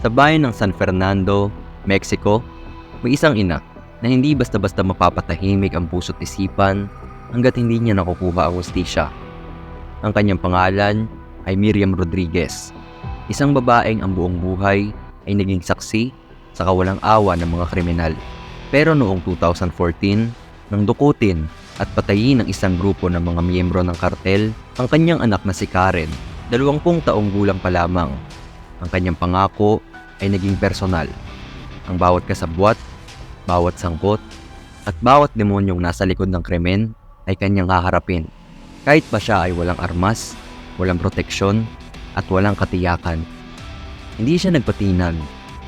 Sa bayan ng San Fernando, Mexico, may isang ina na hindi basta-basta mapapatahimik ang puso't isipan hanggat hindi niya nakukuha ang hustisya. Ang kanyang pangalan ay Miriam Rodriguez, isang babaeng ang buong buhay ay naging saksi sa kawalang awa ng mga kriminal. Pero noong 2014, nang dukutin at patayin ng isang grupo ng mga miyembro ng kartel ang kanyang anak na si Karen, dalawampung taong gulang pa lamang. Ang kanyang pangako ay naging personal. Ang bawat kasabwat, bawat sangkot, at bawat demonyong nasa likod ng krimen ay kanyang haharapin. Kahit pa siya ay walang armas, walang proteksyon, at walang katiyakan. Hindi siya nagpatinag.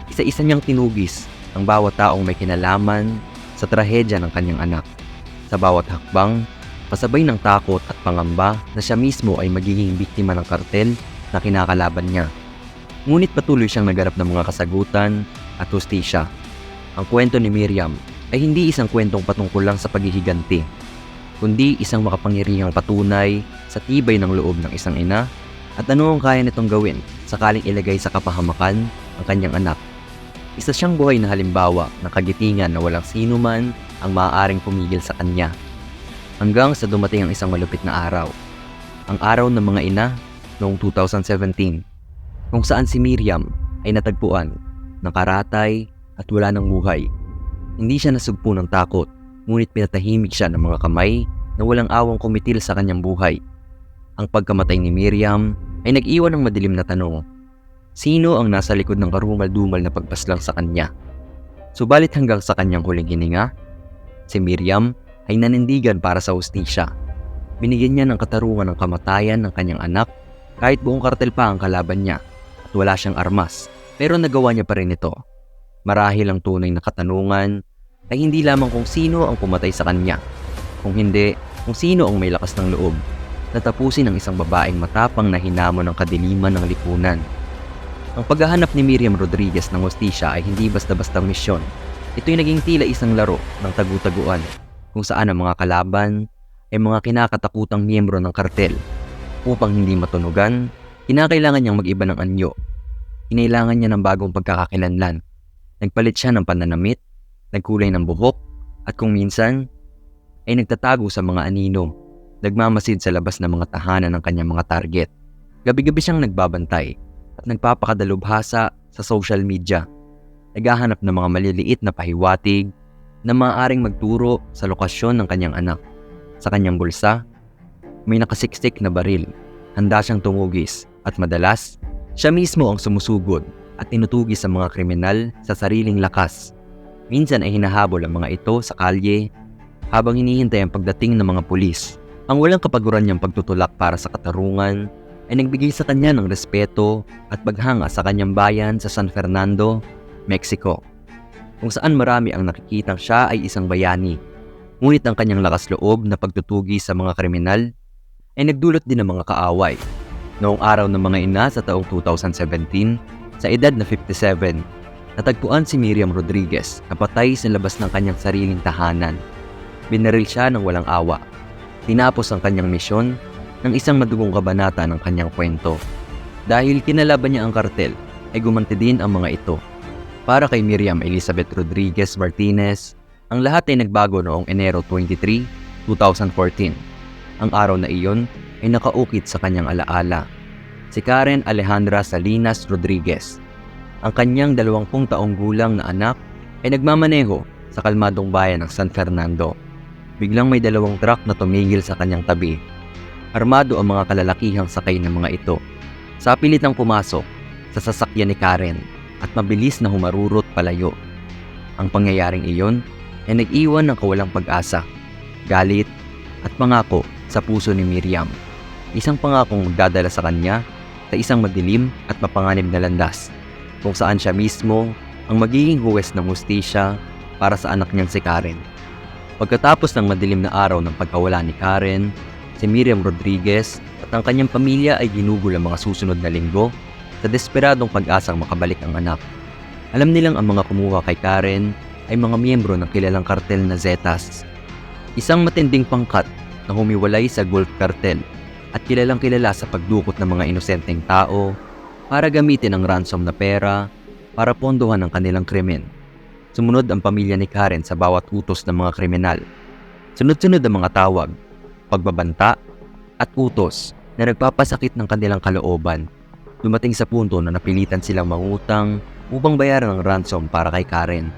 Isa-isa niyang tinugis ang bawat taong may kinalaman sa trahedya ng kanyang anak. Sa bawat hakbang, pasabay ng takot at pangamba na siya mismo ay magiging biktima ng kartel na kinakalaban niya. Ngunit patuloy siyang nagarap ng mga kasagutan at hustisya. Ang kwento ni Miriam ay hindi isang kwentong patungkol lang sa paghihiganti, kundi isang makapangyarihang patunay sa tibay ng loob ng isang ina at ano ang kaya nitong gawin sakaling ilagay sa kapahamakan ang kanyang anak. Isa siyang buhay na halimbawa ng kagitingan na walang sino man ang maaaring pumigil sa kanya. Hanggang sa dumating ang isang malupit na araw. Ang araw ng mga ina noong 2017 kung saan si Miriam ay natagpuan, nakaratay at wala ng buhay. Hindi siya nasugpo ng takot, ngunit pinatahimik siya ng mga kamay na walang awang kumitil sa kanyang buhay. Ang pagkamatay ni Miriam ay nag-iwan ng madilim na tanong. Sino ang nasa likod ng karumal-dumal na pagpaslang sa kanya? Subalit hanggang sa kanyang huling hininga, si Miriam ay nanindigan para sa hustisya. Binigyan niya ng katarungan ng kamatayan ng kanyang anak kahit buong kartel pa ang kalaban niya at wala siyang armas. Pero nagawa niya pa rin ito. Marahil ang tunay na katanungan ay hindi lamang kung sino ang pumatay sa kanya, kung hindi kung sino ang may lakas ng loob na tapusin ang isang babaeng matapang na hinamon ng kadiliman ng lipunan. Ang paghahanap ni Miriam Rodriguez ng hostisya ay hindi basta-bastang misyon. Ito'y naging tila isang laro ng tagu-taguan kung saan ang mga kalaban ay mga kinakatakutang miyembro ng kartel. Upang hindi matunugan, kinakailangan niyang mag-iba ng anyo. Kinailangan niya ng bagong pagkakakilanlan. Nagpalit siya ng pananamit, nagkulay ng buhok, at kung minsan, ay nagtatago sa mga anino nagmamasid sa labas ng mga tahanan ng kanyang mga target. Gabi-gabi siyang nagbabantay at nagpapakadalubhasa sa social media. Naghahanap ng mga maliliit na pahiwatig na maaaring magturo sa lokasyon ng kanyang anak. Sa kanyang bulsa, may nakasiksik na baril. Handa siyang tumugis at madalas, siya mismo ang sumusugod at tinutugis sa mga kriminal sa sariling lakas. Minsan ay hinahabol ang mga ito sa kalye habang hinihintay ang pagdating ng mga pulis ang walang kapaguran niyang pagtutulak para sa katarungan ay nagbigay sa kanya ng respeto at paghanga sa kanyang bayan sa San Fernando, Mexico, kung saan marami ang nakikitang siya ay isang bayani. Ngunit ang kanyang lakas loob na pagtutugi sa mga kriminal ay nagdulot din ng mga kaaway. Noong araw ng mga ina sa taong 2017, sa edad na 57, natagpuan si Miriam Rodriguez na patay sa labas ng kanyang sariling tahanan. Binaril siya ng walang awa tinapos ang kanyang misyon ng isang madugong kabanata ng kanyang kwento. Dahil kinalaban niya ang kartel, ay gumanti din ang mga ito. Para kay Miriam Elizabeth Rodriguez Martinez, ang lahat ay nagbago noong Enero 23, 2014. Ang araw na iyon ay nakaukit sa kanyang alaala. Si Karen Alejandra Salinas Rodriguez. Ang kanyang dalawampung taong gulang na anak ay nagmamaneho sa kalmadong bayan ng San Fernando biglang may dalawang truck na tumigil sa kanyang tabi. Armado ang mga kalalakihang sakay ng mga ito. Sa pilitang pumasok sa sasakyan ni Karen at mabilis na humarurot palayo. Ang pangyayaring iyon ay nag-iwan ng kawalang pag-asa, galit at pangako sa puso ni Miriam. Isang pangakong magdadala sa kanya sa isang madilim at mapanganib na landas kung saan siya mismo ang magiging huwes ng hustisya para sa anak niyang si Karen. Pagkatapos ng madilim na araw ng pagkawala ni Karen, si Miriam Rodriguez at ang kanyang pamilya ay ginugol ang mga susunod na linggo sa desperadong pag-asang makabalik ang anak. Alam nilang ang mga kumuha kay Karen ay mga miyembro ng kilalang kartel na Zetas. Isang matinding pangkat na humiwalay sa Gulf Cartel at kilalang kilala sa pagdukot ng mga inosenteng tao para gamitin ang ransom na pera para pondohan ang kanilang krimen. Sumunod ang pamilya ni Karen sa bawat utos ng mga kriminal. Sunod-sunod ang mga tawag, pagbabanta, at utos na nagpapasakit ng kanilang kalooban. Dumating sa punto na napilitan silang mangutang upang bayaran ang ransom para kay Karen.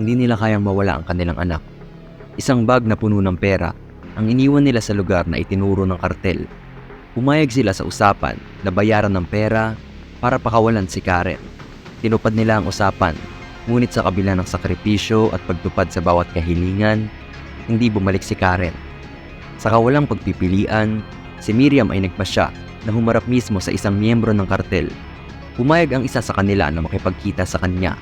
Hindi nila kayang mawala ang kanilang anak. Isang bag na puno ng pera ang iniwan nila sa lugar na itinuro ng kartel. Pumayag sila sa usapan na bayaran ng pera para pakawalan si Karen. Tinupad nila ang usapan, ngunit sa kabila ng sakripisyo at pagtupad sa bawat kahilingan, hindi bumalik si Karen. Sa kawalang pagpipilian, si Miriam ay nagpasya na humarap mismo sa isang miyembro ng kartel. Pumayag ang isa sa kanila na makipagkita sa kanya.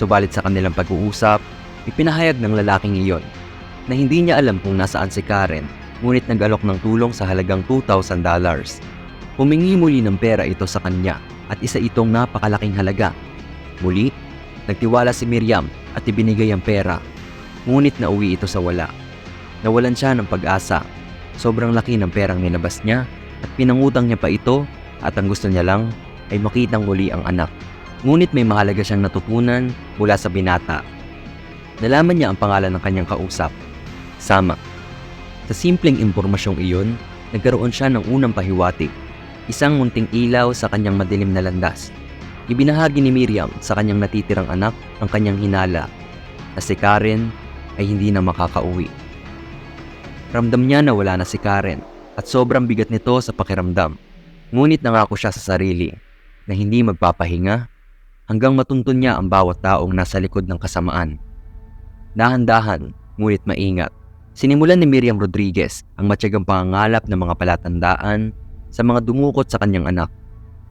Subalit sa kanilang pag-uusap, ipinahayag ng lalaking iyon na hindi niya alam kung nasaan si Karen ngunit nag-alok ng tulong sa halagang $2,000. Humingi muli ng pera ito sa kanya at isa itong napakalaking halaga. Muli, nagtiwala si Miriam at ibinigay ang pera. Ngunit nauwi ito sa wala. Nawalan siya ng pag-asa. Sobrang laki ng perang nilabas niya at pinangutang niya pa ito at ang gusto niya lang ay makitang muli ang anak. Ngunit may mahalaga siyang natutunan mula sa binata. Nalaman niya ang pangalan ng kanyang kausap, Sama. Sa simpleng impormasyong iyon, nagkaroon siya ng unang pahiwatig, isang munting ilaw sa kanyang madilim na landas. Ibinahagi ni Miriam sa kanyang natitirang anak ang kanyang hinala na si Karen ay hindi na makakauwi. Ramdam niya na wala na si Karen at sobrang bigat nito sa pakiramdam. Ngunit nangako siya sa sarili na hindi magpapahinga hanggang matuntun niya ang bawat taong nasa likod ng kasamaan. Dahan-dahan, ngunit maingat, sinimulan ni Miriam Rodriguez ang matyagang pangangalap ng mga palatandaan sa mga dumukot sa kanyang anak.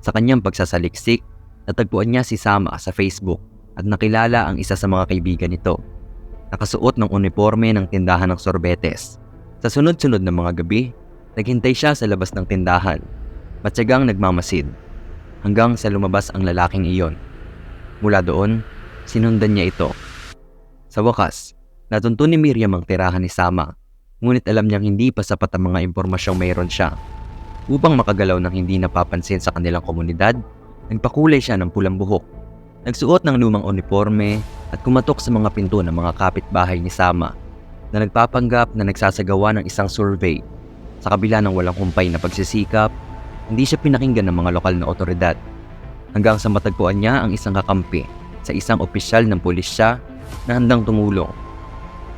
Sa kanyang pagsasaliksik, natagpuan niya si Sama sa Facebook at nakilala ang isa sa mga kaibigan nito. Nakasuot ng uniforme ng tindahan ng sorbetes. Sa sunod-sunod na mga gabi, naghintay siya sa labas ng tindahan. Matyagang nagmamasid. Hanggang sa lumabas ang lalaking iyon. Mula doon, sinundan niya ito. Sa wakas, natuntun ni Miriam ang tirahan ni Sama. Ngunit alam niyang hindi pa sapat ang mga impormasyong mayroon siya. Upang makagalaw ng hindi napapansin sa kanilang komunidad, nagpakulay siya ng pulang buhok. Nagsuot ng lumang uniforme at kumatok sa mga pinto ng mga kapitbahay ni Sama na nagpapanggap na nagsasagawa ng isang survey. Sa kabila ng walang kumpay na pagsisikap, hindi siya pinakinggan ng mga lokal na otoridad. Hanggang sa matagpuan niya ang isang kakampi sa isang opisyal ng pulisya na handang tumulong.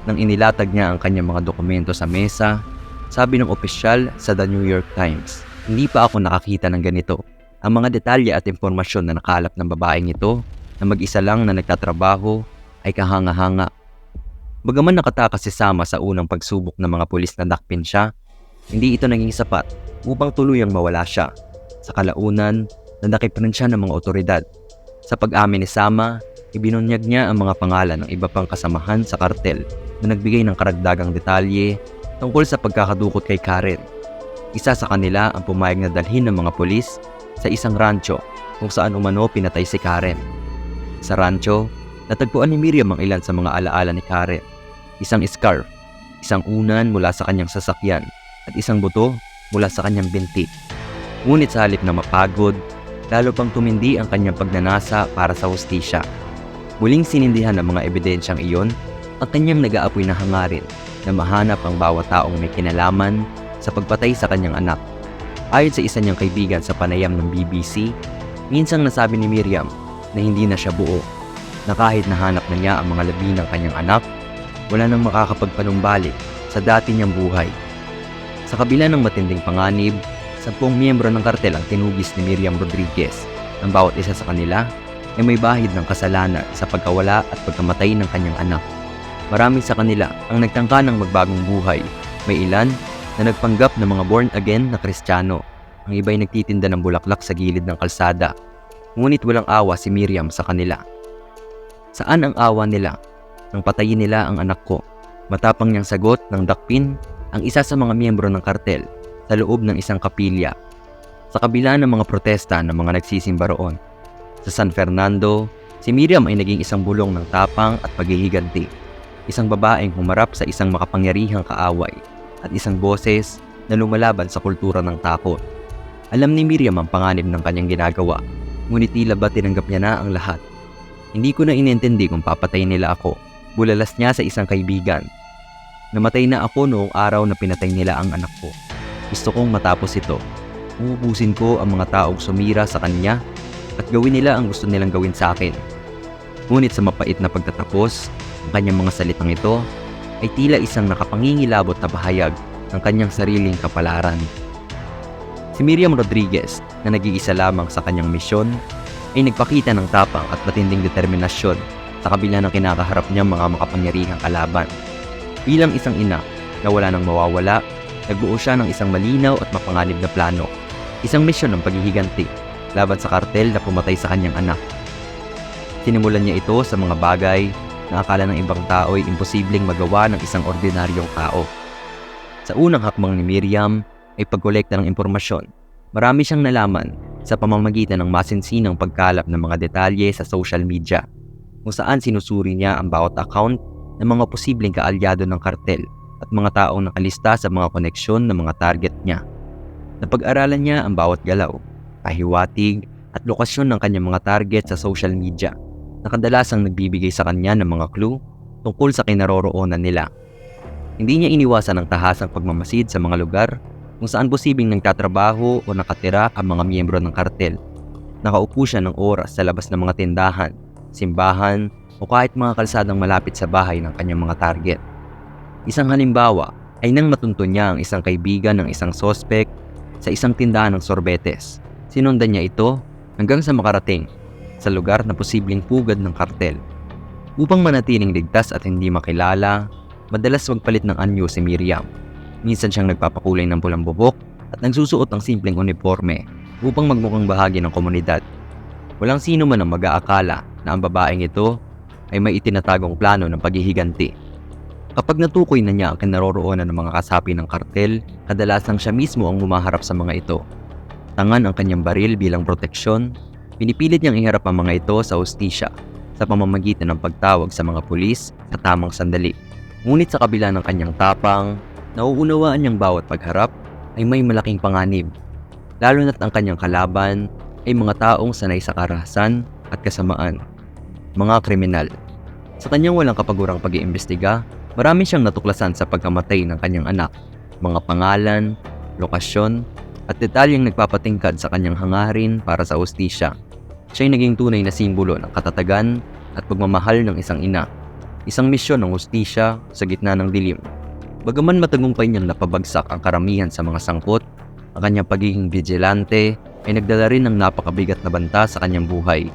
Nang inilatag niya ang kanyang mga dokumento sa mesa, sabi ng opisyal sa The New York Times, hindi pa ako nakakita ng ganito. Ang mga detalye at impormasyon na nakalap ng babaeng ito na mag-isa lang na nagtatrabaho ay kahanga-hanga. Bagaman nakatakas si Sama sa unang pagsubok ng mga pulis na dakpin siya, hindi ito naging sapat upang tuluyang mawala siya. Sa kalaunan, nadakip rin siya ng mga otoridad. Sa pag-amin ni Sama, ibinunyag niya ang mga pangalan ng iba pang kasamahan sa kartel na nagbigay ng karagdagang detalye tungkol sa pagkakadukot kay Karen. Isa sa kanila ang pumayag na dalhin ng mga pulis sa isang rancho kung saan umano pinatay si Karen. Sa rancho, natagpuan ni Miriam ang ilan sa mga alaala ni Karen. Isang scarf, isang unan mula sa kanyang sasakyan, at isang buto mula sa kanyang binti. Ngunit sa halip na mapagod, lalo pang tumindi ang kanyang pagnanasa para sa hustisya. Muling sinindihan ng mga ebidensyang iyon ang kanyang nag-aapoy na hangarin na mahanap ang bawat taong may kinalaman sa pagpatay sa kanyang anak. Ayon sa isa niyang kaibigan sa panayam ng BBC, minsang nasabi ni Miriam na hindi na siya buo, na kahit nahanap na niya ang mga labi ng kanyang anak, wala nang makakapagpanumbalik sa dati niyang buhay. Sa kabila ng matinding panganib, sampung miyembro ng kartel ang tinugis ni Miriam Rodriguez. Ang bawat isa sa kanila ay may bahid ng kasalanan sa pagkawala at pagkamatay ng kanyang anak. Marami sa kanila ang nagtangka ng magbagong buhay. May ilan na nagpanggap ng mga born-again na kristyano. Ang iba'y nagtitinda ng bulaklak sa gilid ng kalsada. Ngunit walang awa si Miriam sa kanila. Saan ang awa nila? Nang patayin nila ang anak ko. Matapang niyang sagot ng dakpin ang isa sa mga miyembro ng kartel sa loob ng isang kapilya. Sa kabila ng mga protesta ng mga nagsisimba roon. Sa San Fernando, si Miriam ay naging isang bulong ng tapang at paghihiganti. Isang babaeng humarap sa isang makapangyarihang kaaway at isang boses na lumalaban sa kultura ng takot. Alam ni Miriam ang panganib ng kanyang ginagawa, ngunit tila ba tinanggap niya na ang lahat. Hindi ko na inintindi kung papatayin nila ako. Bulalas niya sa isang kaibigan. Namatay na ako noong araw na pinatay nila ang anak ko. Gusto kong matapos ito. Uubusin ko ang mga taong sumira sa kanya at gawin nila ang gusto nilang gawin sa akin. Ngunit sa mapait na pagtatapos, ang kanyang mga salitang ito ay tila isang nakapangingilabot na bahayag ng kanyang sariling kapalaran. Si Miriam Rodriguez na nag-iisa lamang sa kanyang misyon ay nagpakita ng tapang at matinding determinasyon sa kabila ng kinakaharap niyang mga makapangyarihang kalaban. Bilang isang ina na wala nang mawawala, nagbuo siya ng isang malinaw at mapanganib na plano. Isang misyon ng paghihiganti laban sa kartel na pumatay sa kanyang anak. Sinimulan niya ito sa mga bagay na akala ng ibang tao ay imposibleng magawa ng isang ordinaryong tao. Sa unang hakbang ni Miriam ay pagkolekta ng impormasyon. Marami siyang nalaman sa pamamagitan ng masinsinang pagkalap ng mga detalye sa social media kung saan sinusuri niya ang bawat account ng mga posibleng kaalyado ng kartel at mga taong nakalista sa mga koneksyon ng mga target niya. Napag-aralan niya ang bawat galaw, kahiwatig at lokasyon ng kanyang mga target sa social media na kadalasang nagbibigay sa kanya ng mga clue tungkol sa kinaroroonan nila. Hindi niya iniwasan ang tahasang pagmamasid sa mga lugar kung saan posibleng nagtatrabaho o nakatira ang mga miyembro ng kartel. Nakaupo siya ng oras sa labas ng mga tindahan, simbahan o kahit mga kalsadang malapit sa bahay ng kanyang mga target. Isang halimbawa ay nang matunto niya ang isang kaibigan ng isang sospek sa isang tindahan ng sorbetes. Sinundan niya ito hanggang sa makarating sa lugar na posibleng pugad ng kartel. Upang manatiling ligtas at hindi makilala, madalas magpalit ng anyo si Miriam. Minsan siyang nagpapakulay ng pulang bubok at nagsusuot ng simpleng uniforme upang magmukhang bahagi ng komunidad. Walang sino man ang mag-aakala na ang babaeng ito ay may itinatagong plano ng paghihiganti. Kapag natukoy na niya ang kinaroroonan ng mga kasapi ng kartel, kadalasang siya mismo ang humaharap sa mga ito. Tangan ang kanyang baril bilang proteksyon, pinipilit niyang iharap ang mga ito sa hostisya sa pamamagitan ng pagtawag sa mga pulis sa tamang sandali. Ngunit sa kabila ng kanyang tapang, nauunawaan niyang bawat pagharap ay may malaking panganib. Lalo na't ang kanyang kalaban ay mga taong sanay sa karahasan at kasamaan. Mga kriminal. Sa kanyang walang kapagurang pag-iimbestiga, marami siyang natuklasan sa pagkamatay ng kanyang anak. Mga pangalan, lokasyon, at detalyeng nagpapatingkad sa kanyang hangarin para sa hostisya. Siya'y naging tunay na simbolo ng katatagan at pagmamahal ng isang ina. Isang misyon ng hostisya sa gitna ng dilim. Bagaman matagumpay niyang napabagsak ang karamihan sa mga sangkot, ang kanyang pagiging vigilante ay nagdala rin ng napakabigat na banta sa kanyang buhay.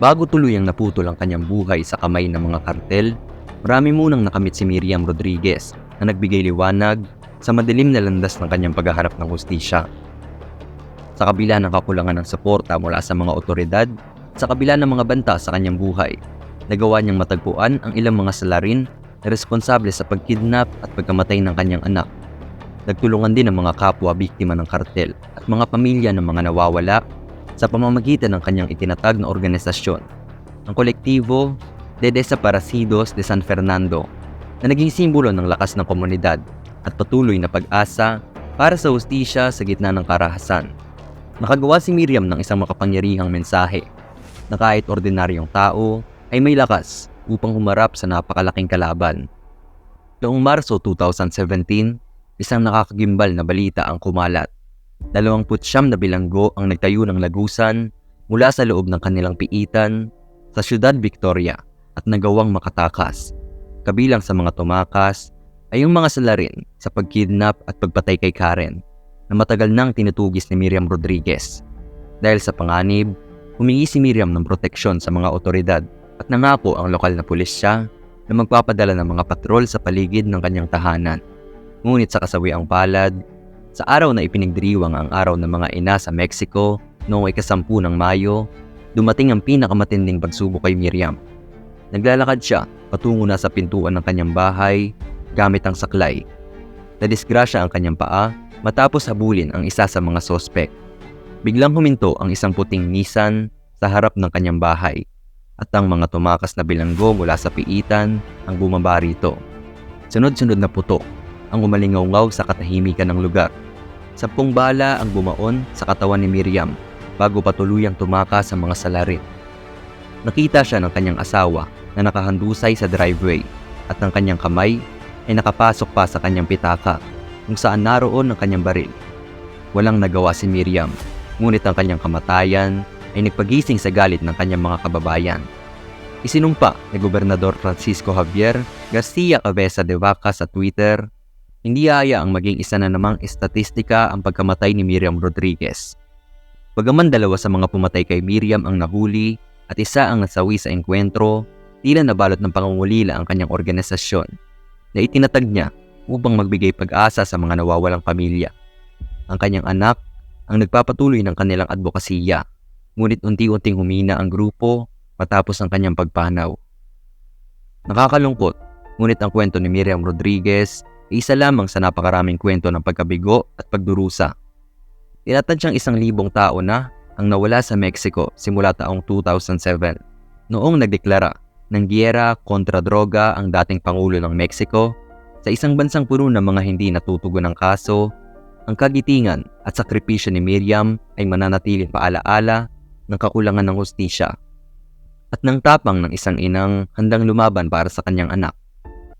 Bago tuluyang naputol ang kanyang buhay sa kamay ng mga kartel, marami munang nakamit si Miriam Rodriguez na nagbigay liwanag sa madilim na landas ng kanyang paghaharap ng hustisya. Sa kabila ng kakulangan ng suporta mula sa mga otoridad, sa kabila ng mga banta sa kanyang buhay, nagawa niyang matagpuan ang ilang mga salarin na responsable sa pagkidnap at pagkamatay ng kanyang anak. Nagtulungan din ang mga kapwa biktima ng kartel at mga pamilya ng mga nawawala sa pamamagitan ng kanyang itinatag na organisasyon, ang kolektibo de Desaparecidos de San Fernando na naging simbolo ng lakas ng komunidad at patuloy na pag-asa para sa hustisya sa gitna ng karahasan. Nakagawa si Miriam ng isang makapangyarihang mensahe na kahit ordinaryong tao ay may lakas upang humarap sa napakalaking kalaban. Noong Marso 2017, isang nakakagimbal na balita ang kumalat. 29 na bilanggo ang nagtayo ng lagusan mula sa loob ng kanilang piitan sa siyudad Victoria at nagawang makatakas. Kabilang sa mga tumakas ay yung mga salarin sa pagkidnap at pagpatay kay Karen na matagal nang tinutugis ni Miriam Rodriguez. Dahil sa panganib, humingi si Miriam ng proteksyon sa mga otoridad at nangako ang lokal na pulisya na magpapadala ng mga patrol sa paligid ng kanyang tahanan. Ngunit sa kasawiang palad, sa araw na ipinagdiriwang ang araw ng mga ina sa Mexico noong ikasampu ng Mayo, dumating ang pinakamatinding pagsubok kay Miriam. Naglalakad siya patungo na sa pintuan ng kanyang bahay gamit ang saklay. Nadisgrasya ang kanyang paa matapos habulin ang isa sa mga sospek. Biglang huminto ang isang puting Nissan sa harap ng kanyang bahay at ang mga tumakas na bilanggo mula sa piitan ang bumaba rito. Sunod-sunod na putok ang umalingaw sa katahimikan ng lugar. Sampung bala ang bumaon sa katawan ni Miriam bago pa tuluyang tumakas sa mga salarin. Nakita siya ng kanyang asawa na nakahandusay sa driveway at ng kanyang kamay ay nakapasok pa sa kanyang pitaka kung saan naroon ang kanyang baril. Walang nagawa si Miriam, ngunit ang kanyang kamatayan ay nagpagising sa galit ng kanyang mga kababayan. Isinumpa ni Gobernador Francisco Javier Garcia Cabeza de Vaca sa Twitter, hindi aya ang maging isa na namang estatistika ang pagkamatay ni Miriam Rodriguez. Bagaman dalawa sa mga pumatay kay Miriam ang nahuli at isa ang nasawi sa engkwentro, tila nabalot ng pangungulila ang kanyang organisasyon na itinatag niya upang magbigay pag-asa sa mga nawawalang pamilya. Ang kanyang anak ang nagpapatuloy ng kanilang advokasya, ngunit unti-unting humina ang grupo matapos ang kanyang pagpanaw. Nakakalungkot, ngunit ang kwento ni Miriam Rodriguez ay isa lamang sa napakaraming kwento ng pagkabigo at pagdurusa. Tinatad siyang isang libong tao na ang nawala sa Mexico simula taong 2007. Noong nagdeklara ng giyera kontra droga ang dating Pangulo ng Mexico, sa isang bansang puno ng mga hindi natutugon ng kaso, ang kagitingan at sakripisyo ni Miriam ay mananatiling paalaala ng kakulangan ng hustisya at ng tapang ng isang inang handang lumaban para sa kanyang anak.